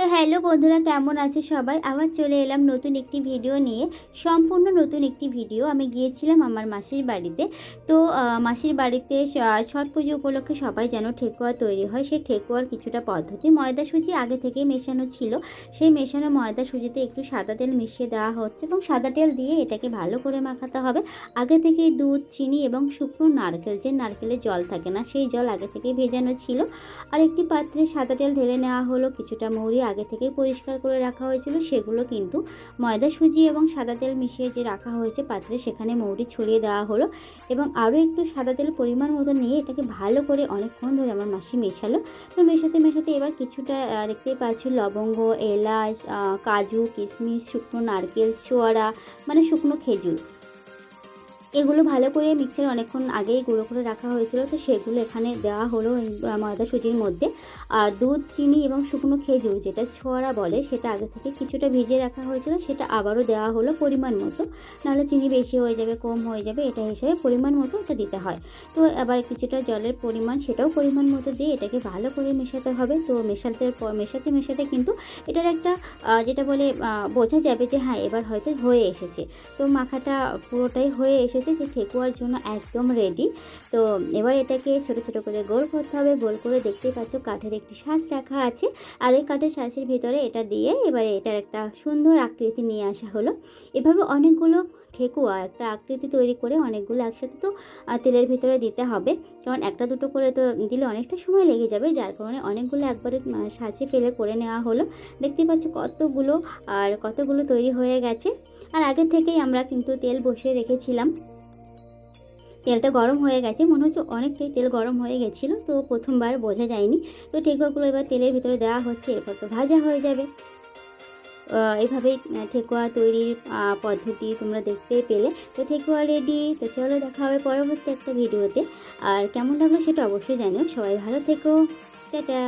তো হ্যালো বন্ধুরা, কেমন আছে সবাই? আবার চলে এলাম নতুন একটি ভিডিও নিয়ে। সম্পূর্ণ নতুন একটি ভিডিও। আমি গিয়েছিলাম আমার মাসির বাড়িতে। তো মাসির বাড়িতে ছট পুজো উপলক্ষে সবাই যেন ঠেকুয়া তৈরি হয়। সেই ঠেকুয়ার কিছুটা পদ্ধতি। ময়দা সুজি আগে থেকেই মেশানো ছিল। সেই মেশানো ময়দা সুজিতে একটু সাদা তেল মিশিয়ে দেওয়া হচ্ছে এবং সাদা তেল দিয়ে এটাকে ভালো করে মাখাতে হবে। আগে থেকেই দুধ, চিনি এবং শুকনো নারকেল, যে নারকেলের জল থাকে না, সেই জল আগে থেকেই ভেজানো ছিল। আর একটি পাত্রে সাদা তেল ঢেলে নেওয়া হলো। কিছুটা মৌরি আগে থেকেই পরিষ্কার করে রাখা হয়েছিল, সেগুলো কিন্তু ময়দা, সুজি এবং সাদা তেল মিশিয়ে যে রাখা হয়েছে পাত্রে, সেখানে মৌরি ছড়িয়ে দেওয়া হলো এবং আরও একটু সাদা তেল পরিমাণ মতো নিয়ে এটাকে ভালো করে অনেকক্ষণ ধরে আমার মাসি মেশালো। তো মেশাতে মেশাতে এবার কিছুটা দেখতেই পাচ্ছি লবঙ্গ, এলাচ কাজু, কিশমিশ, শুকনো নারকেল ছোয়ারা মানে শুকনো খেজুর। এগুলো ভালো করে মিক্সারে অনেকক্ষণ আগেই গুঁড়ো করে রাখা হয়েছিল, তো সেগুলো এখানে দেওয়া হলো ময়দা সুজির মধ্যে। আর দুধ, চিনি এবং শুকনো খেজুর যেটা ছোয়ারা বলে, সেটা আগে থেকে কিছুটা ভিজিয়ে রাখা হয়েছিল, সেটা আবারও দেওয়া হলো পরিমাণ মতো। নাহলে চিনি বেশি হয়ে যাবে, কম হয়ে যাবে, এটা হিসেবে পরিমাণ মতো এটা দিতে হয়। তো আবার কিছুটা জলের পরিমাণ, সেটাও পরিমাণ মতো দিয়ে এটাকে ভালো করে মেশাতে হবে। তো মেশাতে মেশাতে মেশাতে কিন্তু এটার একটা যেটা বলে বোঝা যাবে যে হ্যাঁ এবার হয়তো হয়ে এসেছে। তো মাখাটা পুরোটাই হয়ে এসেছে। যে ঠেকুয়ার জন্য একদম রেডি তো এবার এটাকে ছোট ছোট করে গোল করতে হবে। গোল করে দেখতেই পাচ্ছ কাঠের একটি শ্বাস রাখা আছে। আর এই কাঠের শ্বাসের ভিতরে এটা দিয়ে এবারে এটার একটা সুন্দর আকৃতি নিয়ে আসা হলো। এভাবে অনেকগুলো ঠেকুয়া, একটা আকৃতি তৈরি করে অনেকগুলো একসাথে তো তেলের ভিতরে দিতে হবে। কারণ একটা দুটো করে তো দিলে অনেকটা সময় লেগে যাবে। যার কারণে অনেকগুলো একবারে সাজিয়ে ফেলে করে নেওয়া হলো। দেখতে পাচ্ছ কতগুলো, আর কতগুলো তৈরি হয়ে গেছে। আর আগে থেকেই আমরা কিন্তু তেল বসিয়ে রেখেছিলাম। তেলটা গরম হয়ে গেছে, মনে হচ্ছে অনেকটাই তেল গরম হয়ে গেছিল, তো প্রথমবার বোঝা যায়নি। তো ঠেকুয়াগুলো এবার তেলের ভিতরে দেওয়া হচ্ছে, এরপর তো ভাজা হয়ে যাবে। এভাবেই ঠেকুয়া তৈরির পদ্ধতি তোমরা দেখতে পেলে। তো ঠেকুয়া রেডি তো চলো দেখা হবে পরবর্তী একটা ভিডিওতে আর কেমন লাগল সেটা অবশ্যই জানিও। সবাই ভালো থেকো। টাটা।